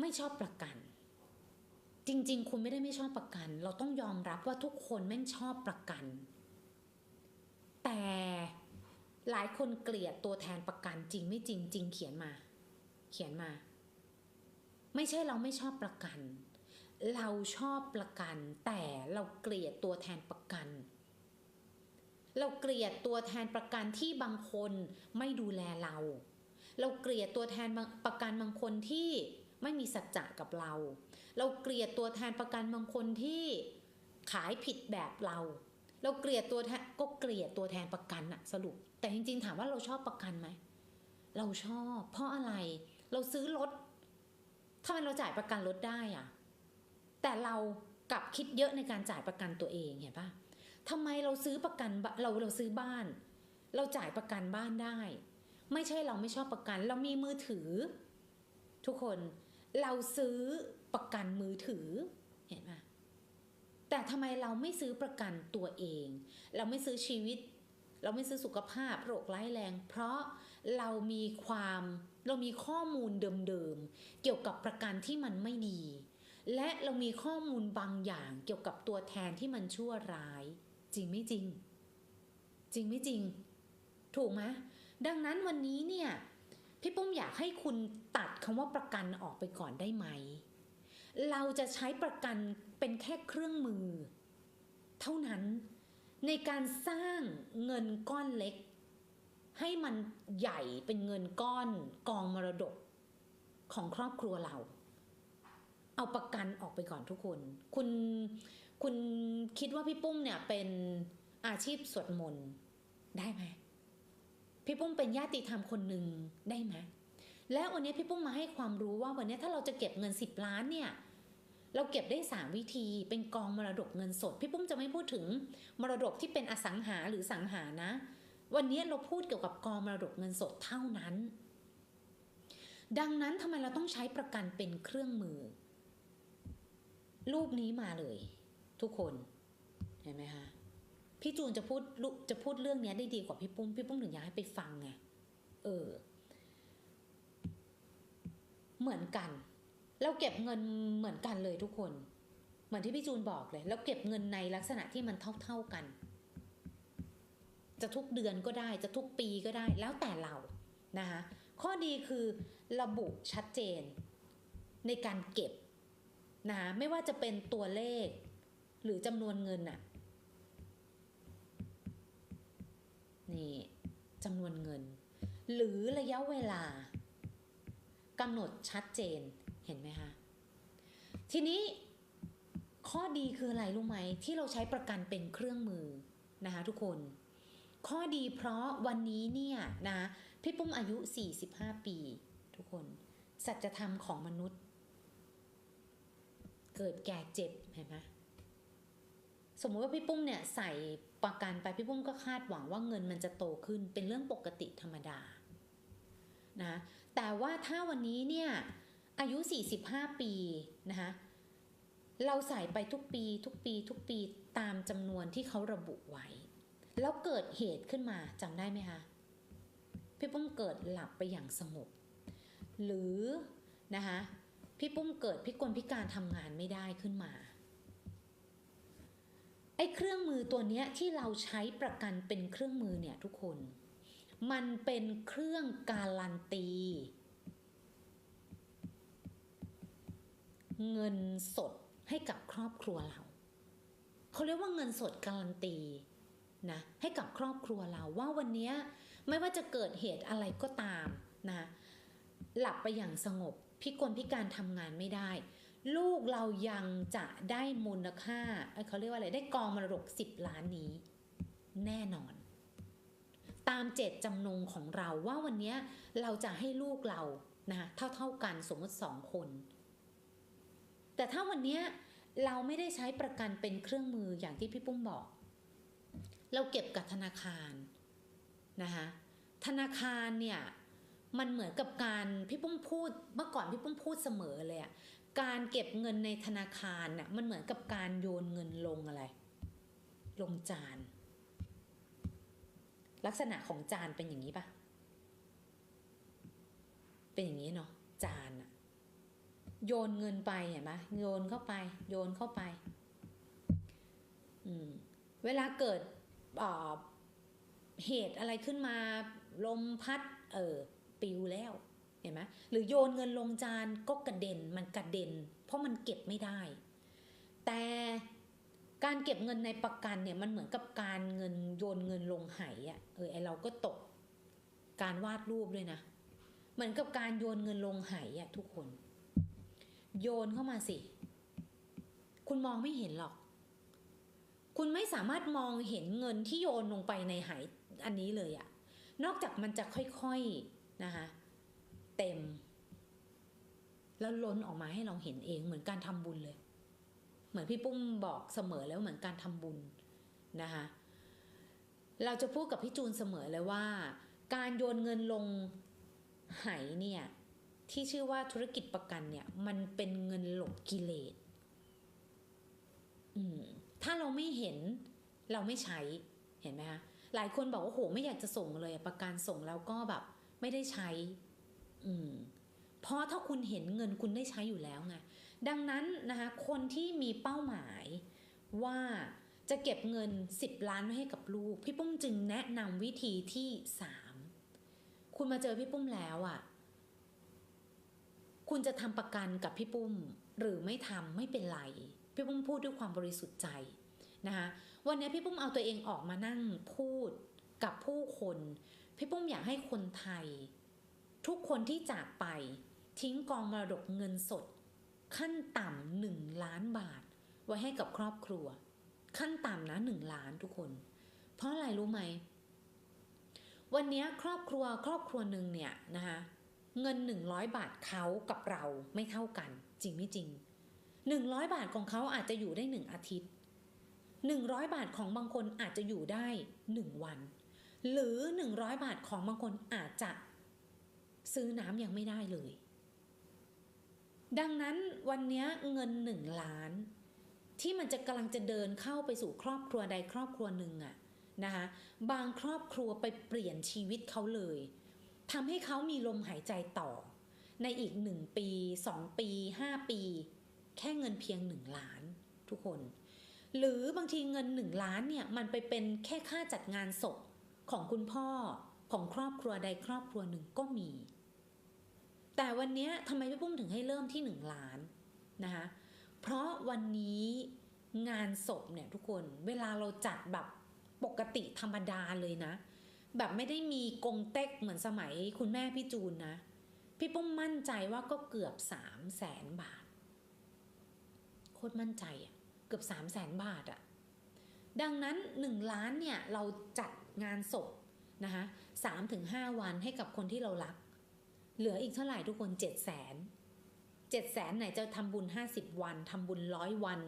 ไม่ชอบประกัน จริง ๆ คุณไม่ได้ไม่ชอบประกัน เราต้องยอมรับว่าทุกคนแม่งชอบประกัน แต่หลายคนเกลียดตัวแทนประกันจริงไม่จริง จริงเขียนมา เขียนมา ไม่ใช่เราไม่ชอบประกัน เราชอบประกัน แต่เราเกลียดตัวแทนประกัน เราเกลียดตัวแทนประกันที่บางคนไม่ดูแลเรา เราเกลียดตัวแทนประกันบางคนที่ ไม่มีสัจจะกับเรา เราเกลียดตัวแทนประกันบางคนที่ขายผิดแบบเรา เราเกลียดตัวแทนก็เกลียดตัวแทนประกันอะสรุป แต่จริงๆถามว่าเราชอบประกันไหมเราชอบ เพราะอะไร เราซื้อรถทำไมเราจ่ายประกันรถได้อะแต่เรากลับคิดเยอะในการจ่ายประกันตัวเองเห็นปะทำไมเราซื้อประกันเราเราซื้อบ้าน เราจ่ายประกันบ้านได้ ไม่ใช่เราไม่ชอบประกัน เรามีมือถือ ทุกคน เราซื้อประกันมือถือเห็นไหมแต่ทำไมเราไม่ซื้อประกันตัวเอง เราไม่ซื้อชีวิต เราไม่ซื้อสุขภาพโรคร้ายแรง เพราะเรามีความเรามีข้อมูลเดิมๆเกี่ยวกับประกันที่มันไม่ดี และเรามีข้อมูลบางอย่างเกี่ยวกับตัวแทนที่มันชั่วร้าย จริงไม่จริง จริงไม่จริง ถูกไหมดังนั้นวันนี้เนี่ย พี่ปุ้มอยากให้คุณตัดคำว่าประกันออกไปก่อนได้ไหม เราจะใช้ประกันเป็นแค่เครื่องมือ เท่านั้นในการสร้างเงินก้อนเล็ก ให้มันใหญ่เป็นเงินก้อนกองมรดกของครอบครัวเรา เอาประกันออกไปก่อนทุกคน คุณคุณคิดว่าพี่ปุ้มเนี่ยเป็นอาชีพสวดมนต์ได้ไหม พี่ปุ้มเป็นญาติธรรมคนหนึ่งได้ไหมและวันนี้พี่ปุ้มมาให้ความรู้ว่าวันนี้ถ้าเราจะเก็บเงิน 10 ล้านเนี่ยเราเก็บได้ 3 วิธีเป็นกองมรดกเงินสด พี่ปุ้มจะไม่พูดถึงมรดกที่เป็นอสังหาหรือสังหานะ วันนี้เราพูดเกี่ยวกับกองมรดกเงินสดเท่านั้น ดังนั้นทำไมเราต้องใช้ประกันเป็นเครื่องมือ รูปนี้มาเลย ทุกคนเห็นไหมคะ พี่จูนจะพูดจะพูดเรื่องเนี้ยได้ดีกว่าพี่ปุ้มพี่ปุ้มถึงอยากให้ไปฟังไงเออ เหมือนกัน เราเก็บเงินเหมือนกันเลยทุกคน เหมือนที่พี่จูนบอกเลยแล้วเก็บเงินในลักษณะที่มันเท่าๆกัน จะทุกเดือนก็ได้จะทุกปีก็ได้ แล้วแต่เรานะคะข้อดีคือระบุชัดเจน ในการเก็บนะไม่ว่าจะเป็นตัวเลข หรือจำนวนเงินอะ นี่ จำนวนเงิน หรือระยะเวลากำหนดชัดเจนเห็นไหมคะทีนี้ข้อดีคืออะไรรู้ไหมที่เราใช้ประกันเป็นเครื่องมือนะคะทุกคน ข้อดีเพราะวันนี้เนี่ยนะพี่ปุ้มอายุ 45 ปี ทุกคน สัจธรรมของมนุษย์ เกิดแก่เจ็บเห็นไหมสมมติว่าพี่ปุ้มเนี่ยใส่ ประกันไปพี่ปุ้มก็คาดหวังว่าเงินมันจะโตขึ้นเป็นเรื่องปกติธรรมดานะแต่ว่าถ้าวันนี้เนี่ยอายุ 45 ปีนะคะเราใส่ไปทุกปีทุกปีทุกปีตามจำนวนที่เขาระบุไว้ แล้วเกิดเหตุขึ้นมาจำได้ไหมคะพี่ปุ้มเกิดหลับไปอย่างสงบ หรือนะคะพี่ปุ้มเกิดพิกลพิการทำงานไม่ได้ขึ้นมา ไอ้เครื่องมือตัวเนี้ยที่เราใช้ประกันเป็นเครื่องมือเนี่ยทุกคน มันเป็นเครื่องการันตี เงินสดให้กับครอบครัวเราเขาเรียกว่าเงินสดการันตีนะให้กับครอบครัวเราว่าวันนี้ไม่ว่าจะเกิดเหตุอะไรก็ตามนะหลับไปอย่างสงบพิกลพิการทำงานไม่ได้ ลูกเรายังจะได้มูลค่าเขาเรียกว่าอะไรได้กองมรดกสิบล้านนี้ แน่นอน ตามเจตจำนงของเราว่าวันนี้เราจะให้ลูกเรานะคะเท่าเท่ากันสมมติสองคน แต่ถ้าวันนี้เราไม่ได้ใช้ประกันเป็นเครื่องมืออย่างที่พี่ปุ้มบอก เราเก็บกับธนาคารนะคะธนาคารเนี่ยมันเหมือนกับการพี่ปุ้มพูดเมื่อก่อนพี่ปุ้มพูดเสมอเลยอะ การเก็บเงินในธนาคารน่ะมันเหมือนกับการโยนเงินลงอะไร ลงจาน ลักษณะของจานเป็นอย่างนี้ปะเป็นอย่างนี้เนาะจานอะโยนเงินไปเห็นไหมโยนเข้าไป โยนเข้าไปอืมเวลาเกิดเหตุอะไรขึ้นมา ลมพัด เออปิวแล้ว เห็นไหมหรือโยนเงินลงจานก็กระเด็นมันกระเด็น เพราะมันเก็บไม่ได้ แต่การเก็บเงินในประกันเนี่ยมันเหมือนกับการเงินโยนเงินลงไหอะ่ะเออไอเราก็ตกการวาดรูปด้วยนะ เหมือนกับการโยนเงินลงไหอะ่ะทุกคน โยนเข้ามาสิ คุณมองไม่เห็นหรอก คุณไม่สามารถมองเห็นเงินที่โยนลงไปในไหอันนี้เลยอะนอกจากมันจะค่อยๆนะคะ เต็ม แล้วล้นออกมาให้เราเห็นเองเหมือนการทำบุญเลย เหมือนพี่ปุ้มบอกเสมอแล้วเหมือนการทำบุญนะคะเราจะพูดกับพี่จูนเสมอเลยว่า การโยนเงินลงไหเนี่ยที่ชื่อว่าธุรกิจประกันเนี่ย มันเป็นเงินหลบกิเลสอืมถ้าเราไม่เห็นเราไม่ใช้เห็นไหมคะหลายคนบอกว่าโหไม่อยากจะส่งเลย ประกันส่งแล้วก็แบบ ไม่ได้ใช้ อืมเพราะถ้าคุณเห็นเงินคุณได้ใช้อยู่แล้วไงดังนั้นนะคะคนที่มีเป้าหมายว่าจะเก็บเงิน 10 ล้านไว้ให้กับลูก พี่ปุ้มจึงแนะนำวิธีที่ 3 คุณมาเจอพี่ปุ้มแล้วอะ่ะ คุณจะทำประกันกับพี่ปุ้ม หรือไม่ทำไม่เป็นไร พี่ปุ้มพูดด้วยความบริสุทธิ์ใจนะคะวันนี้พี่ปุ้มเอาตัวเองออกมานั่งพูดกับผู้คน พี่ปุ้มอยากให้คนไทย ทุกคนที่จากไปทิ้งกองมรดกเงินสด ขั้นต่ำหนึ่งล้านบาท ไว้ให้กับครอบครัว ขั้นต่ำนะหนึ่งล้านทุกคน เพราะอะไรรู้ไหม วันนี้ครอบครัวครอบครัวหนึ่งเนี่ยนะคะเงิน100บาทเขากับเราไม่เท่ากัน จริงไม่จริง100บาทของเขาอาจจะอยู่ได้หนึ่งอาทิตย์100บาทของบางคนอาจจะอยู่ได้1วัน หรือ100บาทของบางคนอาจจะ ซื้อน้ำยังไม่ได้เลย ดังนั้นวันนี้เงินหนึ่งล้าน ที่มันจะกำลังจะเดินเข้าไปสู่ครอบครัวใดครอบครัวหนึ่งอะนะคะบางครอบครัวไปเปลี่ยนชีวิตเขาเลยทำให้เขามีลมหายใจต่อ ในอีกหนึ่งปีสองปีห้าปี แค่เงินเพียงหนึ่งล้านทุกคน หรือบางทีเงินหนึ่งล้านเนี่ยมันไปเป็นแค่ค่าจัดงานศพของคุณพ่อของครอบครัวใดครอบครัวหนึ่งก็มี แต่วันนี้ทำไมพี่ปุ้มถึงให้เริ่มที่หนึ่งล้านนะคะเพราะวันนี้งานศพเนี่ยทุกคนเวลาเราจัดแบบปกติธรรมดาเลยนะ แบบไม่ได้มีกงเต็กเหมือนสมัยคุณแม่พี่จูนนะพี่ปุ้มมั่นใจว่าก็เกือบสามแสนบาท โคตรมั่นใจอะเกือบสามแสนบาทอะ ดังนั้นหนึ่งล้านเนี่ย เราจัดงานศพนะคะสามถึงห้าวันให้กับคนที่เรารัก เหลืออีกเท่าไหร่ทุกคนเจ็ดแสนเจ็ดแสนไหนจะทำบุญห้าสิบวันทำบุญร้อยวัน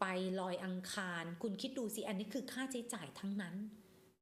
ไปลอยอังคาร คุณคิดดูสิอันนี้คือค่าใช้จ่ายทั้งนั้น